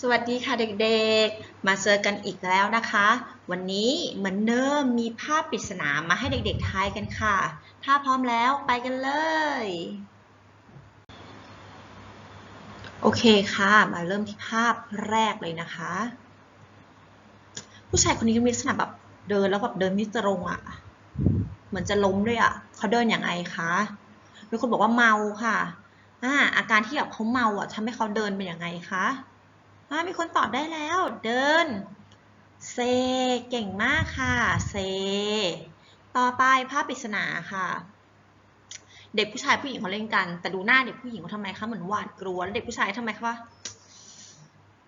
สวัสดีค่ะเด็กๆ มาเจอกันอีกแล้วนะคะ วันนี้เหมือนเดิมมีภาพปริศนามาให้เด็กๆทายกันค่ะ ถ้าพร้อมแล้วไปกันเลย โอเคค่ะ มาเริ่มที่ภาพแรกเลยนะคะ ผู้ชายคนนี้มีลักษณะแบบเดินแล้วแบบเดินไม่ตรงอะ่ะ เหมือนจะล้มด้วยอะ่ะเขาเดินอย่างไรคะมีคนบอกว่าเมาค่ะอ่าอาการที่แบบเขาเมาอะทำให้เขาเดินเป็นอยังไงคะ มีคนตอบได้แล้ว เดิน เซ เก่งมากค่ะ เซ ต่อไปภาพปริศนาค่ะ เด็กผู้ชายผู้หญิงเขาเล่นกัน แต่ดูหน้าเด็กผู้หญิงเขาทำไมคะเหมือนหวาดกลัวแล้วเด็กผู้ชายทำไมคะ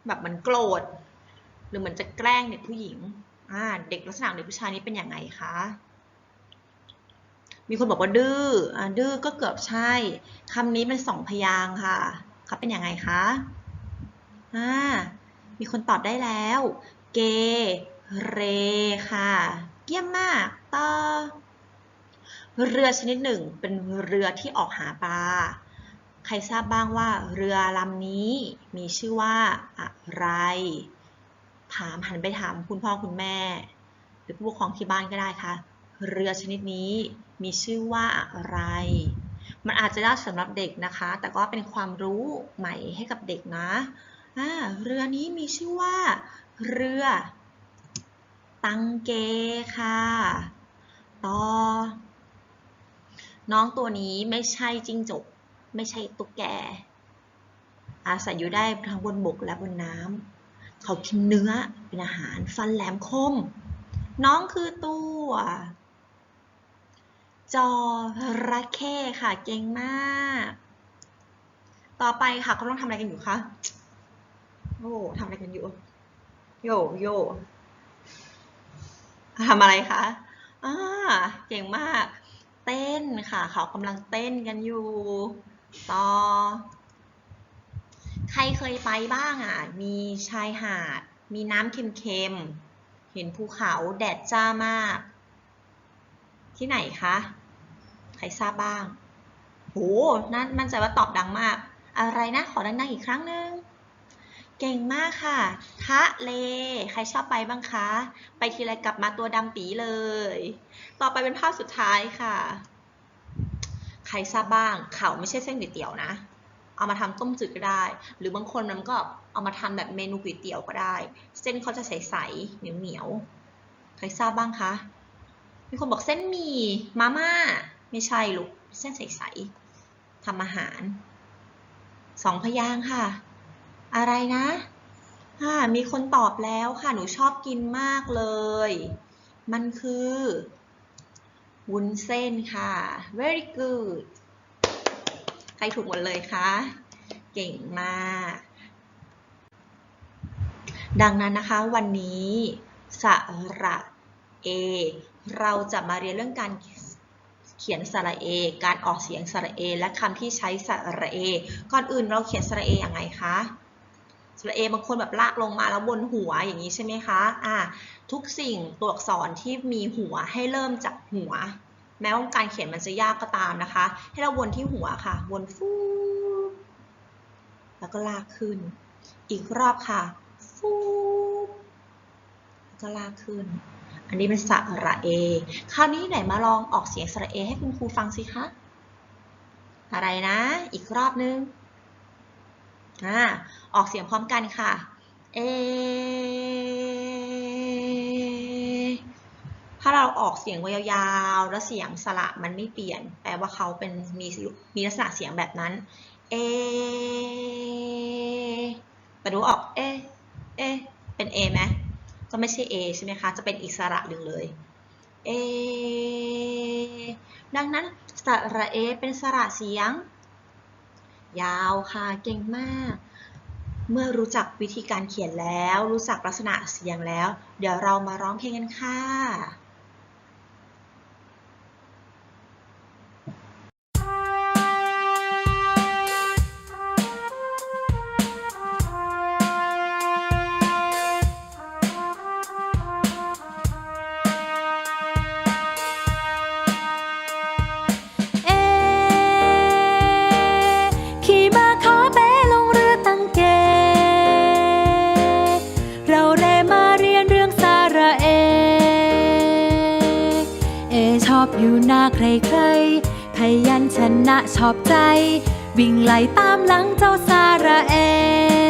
แบบเหมือนโกรธหรือเหมือนจะแกล้งเด็กผู้หญิงอ่าเด็กลักษณะเด็กผู้ชายนี้เป็นอยังไงคะมีคนบอกว่าดื้ออ่าดื้อก็เกือบใช่คำนี้เป็นสองพยางค่ะเขาเป็นอยังไงคะ อ่ามีคนตอบได้แล้ว เกเรค่ะ เยี่ยมมากต่อเรือชนิดหนึ่งเป็นเรือที่ออกหาปลา ใครทราบบ้างว่าเรือลำนี้มีชื่อว่าอะไร ถามหันไปถามคุณพ่อคุณแม่ หรือผู้ปกครองที่บ้านก็ได้ค่ะ เรือชนิดนี้มีชื่อว่าอะไร มันอาจจะยากสำหรับเด็กนะคะ แต่ก็เป็นความรู้ใหม่ให้กับเด็กนะ อ่าเรือนี้มีชื่อว่า เรือ ตังเกค่ะ ต่อ น้องตัวนี้ไม่ใช่จิ้งจก ไม่ใช่ตุ๊กแก อาศัยอยู่ได้ทั้งบนบกและบนน้ำ เขากินเนื้อเป็นอาหารฟันแหลมคม น้องคือตัวจระเข้ค่ะ เก่งมาก ต่อไปค่ะเขาต้องทำอะไรกันอยู่คะ โอ้ทำอะไรกันอยู่ โยโยทำอะไรคะอ่าเก่งมาก เต้นค่ะ เขากำลังเต้นกันอยู่ ต่อ ใครเคยไปบ้างอะ มีชายหาด มีน้ำเค็มๆ เห็นภูเขาแดดจ้ามาก ที่ไหนคะ ใครทราบบ้างโหนั่นมั่นใจว่าตอบดังมาก อะไรนะ ขอดังๆอีกครั้งหนึ่ง เก่งมากค่ะทะเล ใครชอบไปบ้างคะ ไปทีไรกลับมาตัวดำปีเลย ต่อไปเป็นภาพสุดท้ายค่ะ ใครทราบบ้าง เขาไม่ใช่เส้นก๋วยเตี๋ยวนะ เอามาทำต้มจืดก็ได้ หรือบางคนมันก็เอามาทำแบบเมนูก๋วยเตี๋ยวก็ได้ เส้นเขาจะใสๆเหนียวเหนียวๆ ใครทราบบ้างคะ มีคนบอกเส้นหมี่มาม่า ไม่ใช่ลูก เส้นใสๆทำอาหาร สองพยางค์ค่ะ อะไรนะอ่ามีคนตอบแล้วค่ะ หนูชอบกินมากเลย มันคือวุ้นเส้นค่ะ very good ใครถูกหมดเลยคะ เก่งมาก ดังนั้นนะคะวันนี้สระเอ เราจะมาเรียนเรื่องการเขียนสระเอ การออกเสียงสระเอ และคำที่ใช้สระเอ ก่อนอื่นเราเขียนสระเออย่างไงคะ สระเอบางคนแบบลากลงมาแล้วบนหัวอย่างนี้ใช่ไหมคะอ่าทุกสิ่งตัวอักษรที่มีหัวให้เริ่มจากหัว แม้ว่าการเขียนมันจะยากก็ตามนะคะ ให้เราวนที่หัวค่ะ วนฟูแล้วก็ลากขึ้น อีกรอบค่ะฟูแล้วก็ลากขึ้น อันนี้เป็นสระเอ คราวนี้ไหนมาลองออกเสียงสระเอให้คุณครูฟังสิคะ อะไรนะ อีกรอบนึง อ่าออกเสียงพร้อมกันค่ะ เอ ถ้าเราออกเสียงยาวๆ แล้วเสียงสระมันไม่เปลี่ยน แปลว่าเขาเป็นมีมีลักษณะเสียงแบบนั้น เอแต่ดูออก เอ เอ เป็นเอไหมก็ไม่ใช่เอใช่ไหมคะ จะเป็นอีสระหนึ่งเลย เอ ดังนั้นสระเอเป็นสระเสียง ยาวค่ะ เก่งมาก เมื่อรู้จักวิธีการเขียนแล้ว รู้จักลักษณะเสียงแล้ว เดี๋ยวเรามาร้องเพลงกันค่ะ อยู่หน้าใครๆ พยัญชนะชอบใจ วิ่งไล่ตามหลังเจ้าสาระเอเอ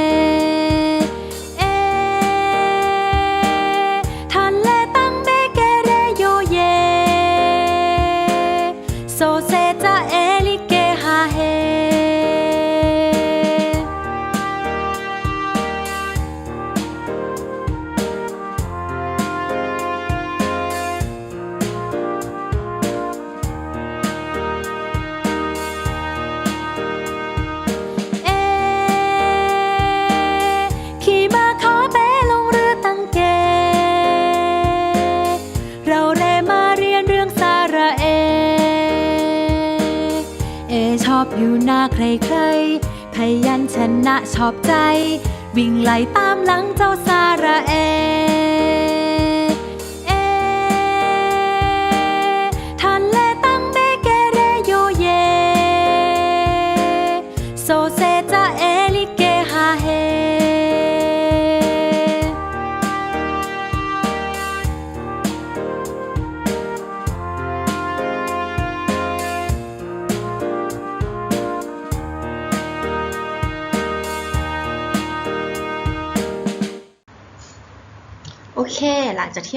อยู่หน้าใครๆพยัญชนะชอบใจ วิ่งไล่ตามหลังเจ้าสาระเอ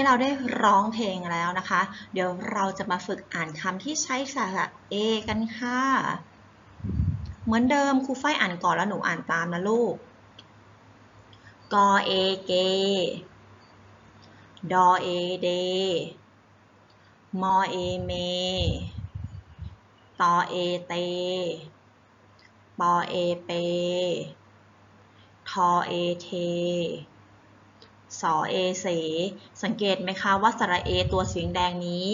ที่เราได้ร้องเพลงแล้วนะคะ เดี๋ยวเราจะมาฝึกอ่านคำที่ใช้สระเอกันค่ะ เหมือนเดิมครูฝ้ายอ่านก่อนแล้วหนูอ่านตามนะลูก กอเอเก ดอเอเด มอเอเม ตอเอเต ปอเอเป ทอเอเท สอเอเส สังเกตไหมคะว่าสระเอตัวสีแดงนี้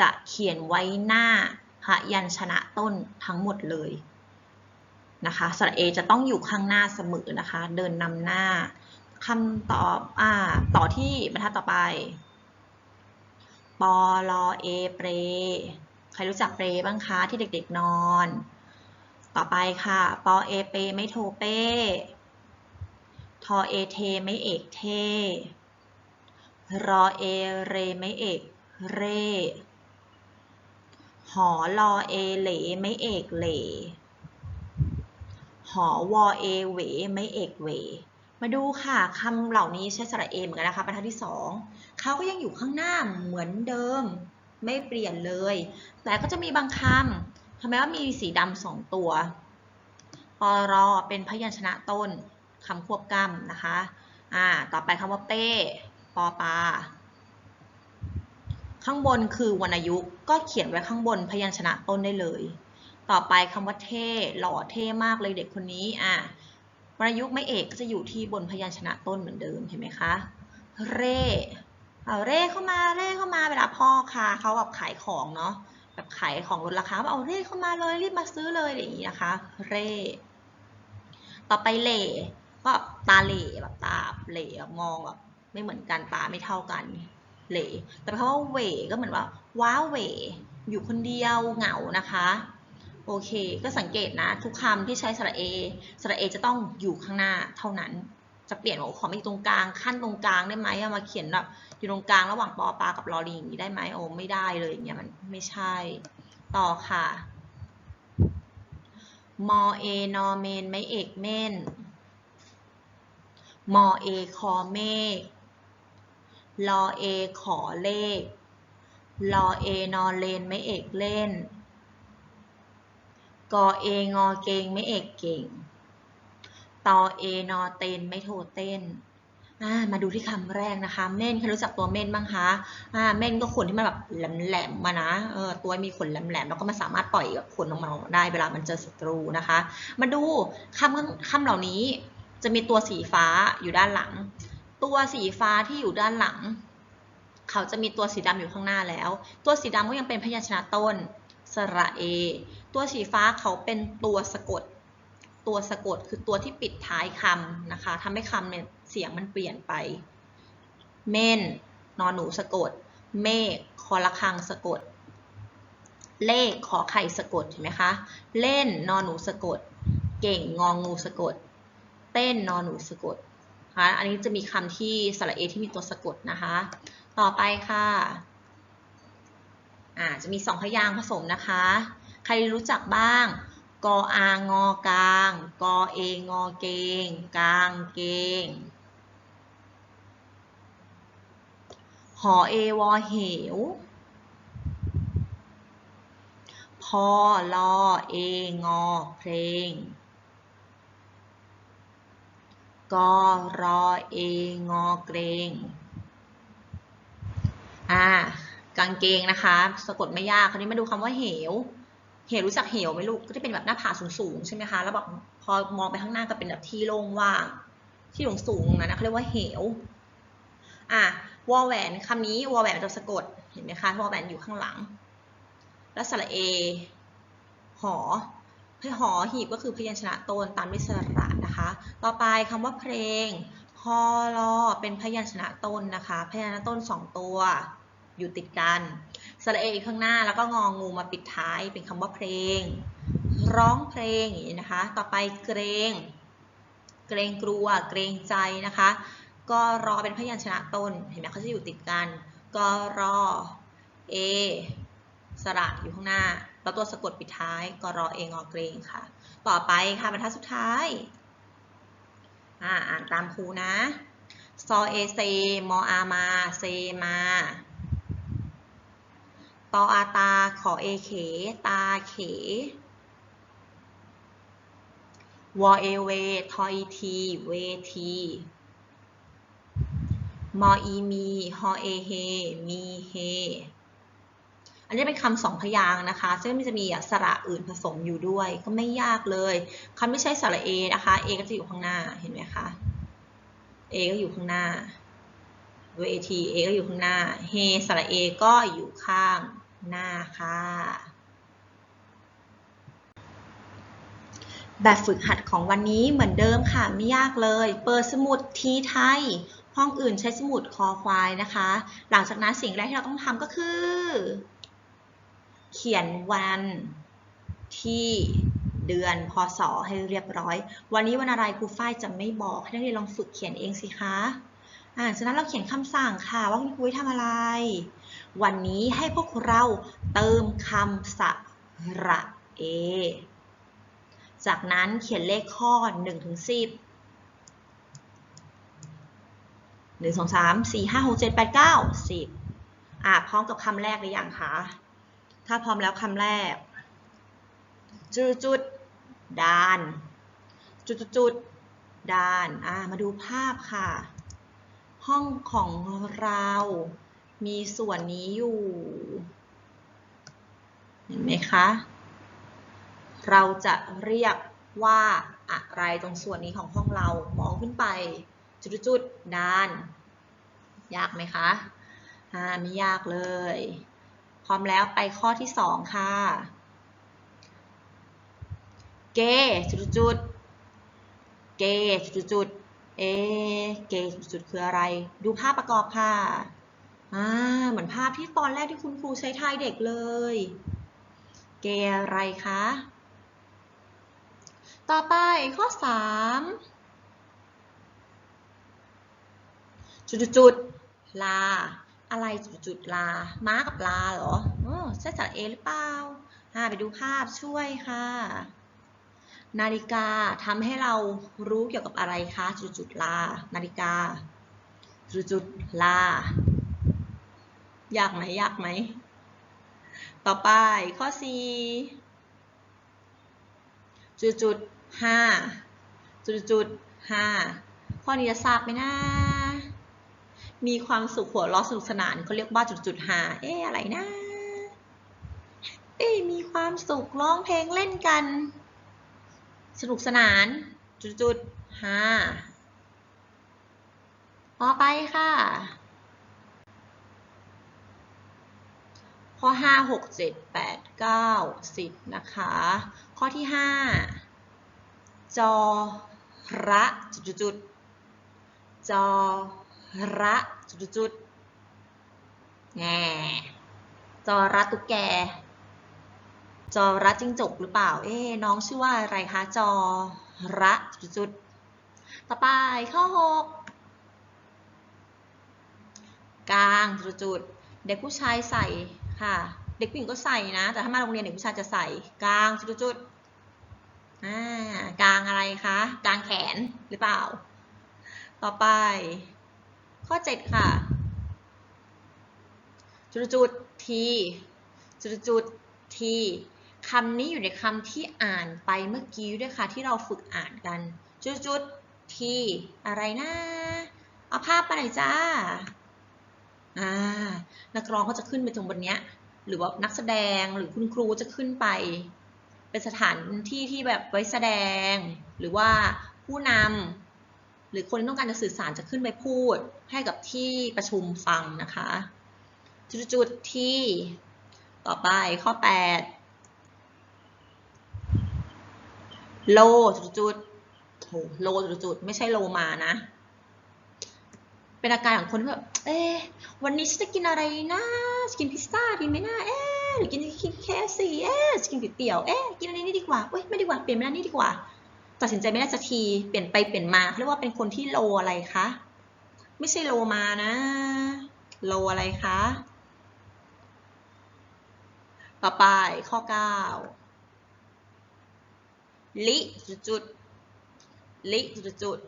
จะเขียนไว้หน้าพยัญชนะต้นทั้งหมดเลยนะคะสระเอจะต้องอยู่ข้างหน้าเสมอนะคะ เดินนำหน้าคำตอบอ่าต่อที่บรรทัดต่อไปปอลอเอเปรใครรู้จักเปรบ้างคะที่เด็กๆนอน ต่อไปค่ะ ปอเอเปไม่โทเป้ ทอเอเทไม่เอกเท รอเอเรไม่เอกเร หอลอเอเหลไม่เอกเหล หอวอเอเวไม่เอกเว มาดูค่ะคำเหล่านี้ใช้สระเอเหมือนกันนะคะบรรทัดที่สองเขาก็ยังอยู่ข้างหน้าเหมือนเดิมไม่เปลี่ยนเลย แต่ก็จะมีบางคำทำไมว่ามีสีดำสองตัวปรอเป็นพยัญชนะต้น คำควบกล้ำนะคะ อ่า ต่อไปคำว่าเป้ ปอปา ข้างบนคือวรรณยุกต์ก็เขียนไว้ข้างบนพยัญชนะต้นได้เลย ต่อไปคำว่าเท่ หล่อเท่มากเลยเด็กคนนี้ อ่าวรรณยุกต์ไม่เอกก็จะอยู่ที่บนพยัญชนะต้นเหมือนเดิมเห็นไหมคะ เร่เอาเร่เข้ามาเร่เข้ามาเวลาพ่อค้าเขาแบบขายของเนาะแบบขายของลดราคาเอาเร่เข้ามาเลยรีบมาซื้อเลยอย่างนี้นะคะ เร่ต่อไปเหล่ ก็ตาเหล่แบบตาเหล่แบบมองแบบไม่เหมือนกันตาไม่เท่ากันเหล่แต่คำว่าเหวก็เหมือนว่าว้าเหวอยู่คนเดียวเหงานะคะโอเค ก็สังเกตนะ ทุกคำที่ใช้สระเอสระเอจะต้องอยู่ข้างหน้าเท่านั้น จะเปลี่ยนว่าขอมาอยู่ตรงกลางขั้นตรงกลางได้ไหมเอามาเขียนแบบอยู่ตรงกลางระหว่างปอปลากับลอลิงอย่างนี้ได้ไหมโอ้ไม่ได้เลยอย่างเงี้ยมันไม่ใช่ ต่อค่ะมอเอนอเมนไม่เอกเมน มอเอคอเมฆลอเอขอเลขลอเอนอเลนไม่เอกเล่น กอเองอเกงไม่เอกเก่ง ตอเอนอเตนไม่โทเต้นมาดูที่คำแรกนะคะ เม่นใครรู้จักตัวเม่นบ้างคะอ่าเม่นก็ขนที่มันแบบแหลมๆมานะเออตัวมีขนแหลมๆแล้วก็มันสามารถปล่อยขนออกมาได้เวลามันเจอศัตรูนะคะ มาดูคำคำเหล่านี้ จะมีตัวสีฟ้าอยู่ด้านหลัง ตัวสีฟ้าที่อยู่ด้านหลัง เขาจะมีตัวสีดำอยู่ข้างหน้าแล้ว ตัวสีดำก็ยังเป็นพยัญชนะต้นสระเอ ตัวสีฟ้าเขาเป็นตัวสะกด ตัวสะกดคือตัวที่ปิดท้ายคำนะคะทำให้คำเนี่ยเสียงมันเปลี่ยนไป เม่น นอนหนูสะกด เมฆคอละคังสะกด เลขขอไข่สะกดเห็นไหมคะ เล่น นอนหนูสะกด เก่งงองงูสะกด เต้นนอนหนูสะกดคะอันนี้จะมีคำที่สระเอที่มีตัวสะกดนะคะ ต่อไปค่ะอ่าจะมีสองพยางค์ผสมนะคะ ใครรู้จักบ้าง กออางอกลาง กอเองอเกง กลางเกงหอเอวอเหว พอลอเองอเพลง กอรอเองอเกรงอ่ากางเกงนะคะ สะกดไม่ยากคราวนี้มาดูคำว่าเหว เหวรู้จักเหวไหมลูกก็จะเป็นแบบหน้าผาสูงๆใช่ไหมคะแล้วแบบพอมองไปข้างหน้าก็เป็นแบบที่โล่งว่างที่สูงๆนะนะเขาเรียกว่าเหวอะวอแหวนคำนี้วอแหวนเป็นตัวสะกดเห็นไหมคะวอแหวนอยู่ข้างหลัง แล้วสระเอ หอให้หอหีบก็คือพยัญชนะตนตามด้วยสระ นะคะ ต่อไปคำว่าเพลงพอลอเป็นพยัญชนะต้นนะคะ พยัญชนะต้นสองตัว อยู่ติดกันสระเออข้างหน้าแล้วก็งองูมาปิดท้ายเป็นคำว่าเพลง ร้องเพลงอย่างนี้นะคะ ต่อไปเกรงเกรงกลัว เกรงใจนะคะ ก็รอเป็นพยัญชนะต้นเห็นไหมเขาจะอยู่ติดกันก็รอเอสระอยู่ข้างหน้า แล้วตัวสะกดปิดท้ายก็รอเองอเกรงค่ะ ต่อไปค่ะบรรทัดสุดท้าย อ่าอ่านตามครูนะซอเอเซมออามาเซมาตออาตาขอเอเข ตาเขวอเอเวทออีทีเวทีมออีมีฮอเอเฮมีเฮ อันนี้เป็นคำสองพยางค์นะคะ ซึ่งมันจะมีสระอื่นผสมอยู่ด้วย ก็ไม่ยากเลยคำไม่ใช่สระเอนะคะเอก็จะอยู่ข้างหน้าเห็นไหมคะเอก็อยู่ข้างหน้าเวทีเอก็อยู่ข้างหน้าเฮสระเอก็อยู่ข้างหน้าค่ะแบบฝึกหัดของวันนี้เหมือนเดิมค่ะ ไม่ยากเลย เปิดสมุดทีไทย ห้องอื่นใช้สมุดคอควายนะคะ หลังจากนั้นสิ่งแรกที่เราต้องทำก็คือ เขียนวันที่เดือนพศให้เรียบร้อย วันนี้วันอะไรครูฝ้ายจะไม่บอกให้นักเรียนลองฝึกเขียนเองสิคะอ่าจากนั้นเราเขียนคำสั่งค่ะ ว่าคุณครูทำอะไร วันนี้ให้พวกเราเติมคำสระเอ จากนั้นเขียนเลขข้อ1ถึง10 1 2 3 4 5 6 7 8 9 10อะพร้อมกับคำแรกหรือยังคะ ถ้าพร้อมแล้วคำแรก จุดจุดดานจุดจุดจุดดานอ่ามาดูภาพค่ะ ห้องของเรามีส่วนนี้อยู่ เห็นไหมคะ เราจะเรียกว่าอะไรตรงส่วนนี้ของห้องเรามองขึ้นไป จุดจุดๆดาน ยากไหมคะ อ่าไม่ยากเลย พร้อมแล้วไปข้อที่สองค่ะ เกจุดจุดเกจุดจุดเอเกจุดจุดคืออะไร ดูภาพประกอบค่ะอ่าเหมือนภาพที่ตอนแรกที่คุณครูใช้ทายเด็กเลย เกอะไรคะ ต่อไปข้อ 3 จุดจุดจุดลา อะไรจุดจุดๆลา ม้ากับลาเหรอออใช่สระเอหรือเปล่าอ่าไปดูภาพช่วยค่ะ นาฬิกาทำให้เรารู้เกี่ยวกับอะไรคะจุดจุดๆลา นาฬิกาจุดจุดๆลา ยากไหมยากไหม ต่อไปข้อ4จุดจุดห้าจุดจุดห้าข้อนี้จะทราบไหมนะ มีความสุขหัวเราะสนุกสนานเขาเรียกว่าจุดจุดหา เอ๊ะอะไรนะ เอ๊ะมีความสุขร้องเพลงเล่นกัน สนุกสนานจุดจุดหาต่อไปค่ะ ข้อ5 6 7 8 9 10นะคะ ข้อที่5จอระจุดจุดๆจอ ระจุดจุดๆแง่จอระตุกแก จอระจิ้งจกหรือเปล่า เอ๊ะน้องชื่อว่าอะไรคะ จอระจุดจุดๆต่อไปข้อ6กลางจุดจุดๆเด็กผู้ชายใส่ค่ะเเด็กผู้หญิงก็ใส่นะ แต่ถ้ามาโรงเรียนเด็กผู้ชายจะใส่กลางจุดๆอ่ากลางอะไรคะกลางแขนหรือเปล่า ต่อไป ข้อ 7 ค่ะ จุดๆทีจุดๆทีคำนี้อยู่ในคำที่อ่านไปเมื่อกี้ด้วยค่ะ ที่เราฝึกอ่านกัน จุดๆทีอะไรนะ เอาภาพมาหน่อยจ้าอ่านักร้องก็จะขึ้นไปตรงบนเนี้ย หรือว่านักแสดงหรือคุณครูจะขึ้นไป เป็นสถานที่ที่แบบไว้แสดง หรือว่าผู้นำ หรือคนที่ต้องการจะสื่อสารจะขึ้นไปพูดให้กับที่ประชุมฟังนะคะ จุดๆที่ต่อไปข้อ 8 โลจุดๆโหโลจุดๆไม่ใช่โลมานะ เป็นอาการของคนที่แบบ เอ๊วันนี้ฉันจะกินอะไรนะกินพิซซ่าดีไหมนะเอ๊หรือกินกินเคฟซีเอ๊กินก๋วยเตี๋ยว เอ๊กินอันนี้ดีกว่าเอ้ยไม่ดีกว่าเปลี่ยนไปอันนี้ดีกว่า ตัดสินใจไม่ได้สักทีเปลี่ยนไปเปลี่ยนมาเขาเรียกว่าเป็นคนที่โลอะไรคะไม่ใช่โลมานะโลอะไรคะต่อไปข้อ 9 ลิจุดๆลิจุด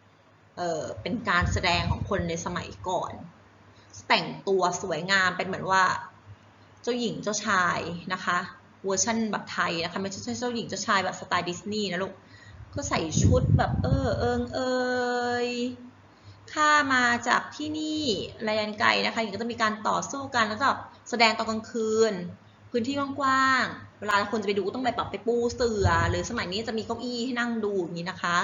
ๆเออเป็นการแสดงของคนในสมัยก่อน แต่งตัวสวยงามเป็นเหมือนว่า เจ้าหญิงเจ้าชายนะคะเวอร์ชันแบบไทยนะคะไม่ใช่เจ้าหญิงเจ้าชายแบบสไตล์ดิสนีย์นะลูก ก็ใส่ชุดแบบเออเอิงเอยข้ามาจากที่นี่ระยันไกลนะคะอย่างก็จะมีการต่อสู้กันแล้วก็แสดงตอนกลางคืน พื้นที่กว้างๆเวลาคนจะไปดูก็ต้องไปแบบไปปูเสื่อ หรือสมัยนี้จะมีเก้าอี้ให้นั่งดูอย่างนี้นะคะ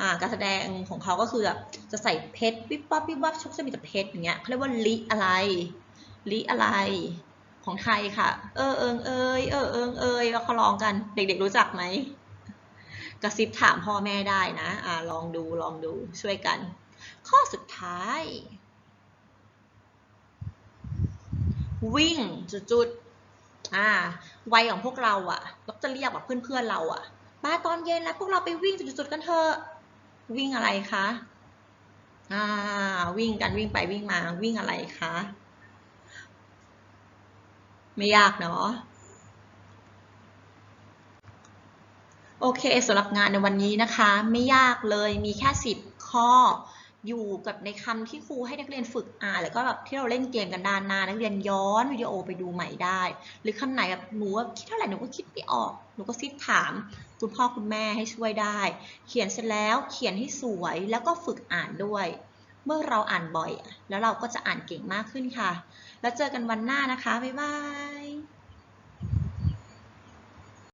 อ่าการแสดงของเขาก็คือแบบจะใส่เพชรวิบวับวิบวับชุกจะมีแต่เพชรอย่างเงี้ยเขาเรียกว่าลิอะไรลิอะไรของไทยค่ะ เออเอิงเอยเออเอิงเอยแล้วเขาลองกัน เด็กๆรู้จักไหม กระซิบถามพ่อแม่ได้นะอ่าลองดูลองดูช่วยกัน ข้อสุดท้าย วิ่งจุดๆอ่าวัยของพวกเราอะ่ะเราจะเรียกแบบเพื่อนๆเราอะ่ะมาตอนเย็นแล้วพวกเราไปวิ่งจุดๆกันเถอะวิ่งอะไรคะอ่าวิ่งกันวิ่งไปวิ่งมาวิ่งอะไรคะไม่ยากเนาะ โอเคสำหรับงานในวันนี้นะคะ ไม่ยากเลยมีแค่ 10 ข้อ อยู่กับในคำที่ครูให้นักเรียนฝึกอ่านแล้วก็แบบที่เราเล่นเกมกันด้านหน้านักเรียนย้อนวิดีโอไปดูใหม่ได้ หรือคำไหนแบบหนูว่าคิดเท่าไหร่หนูก็คิดไม่ออกหนูก็ซิดถาม คุณพ่อคุณแม่ให้ช่วยได้ เขียนเสร็จแล้วเขียนให้สวยแล้วก็ฝึกอ่านด้วย เมื่อเราอ่านบ่อย แล้วเราก็จะอ่านเก่งมากขึ้นค่ะ แล้วเจอกันวันหน้านะคะบ๊ายบาย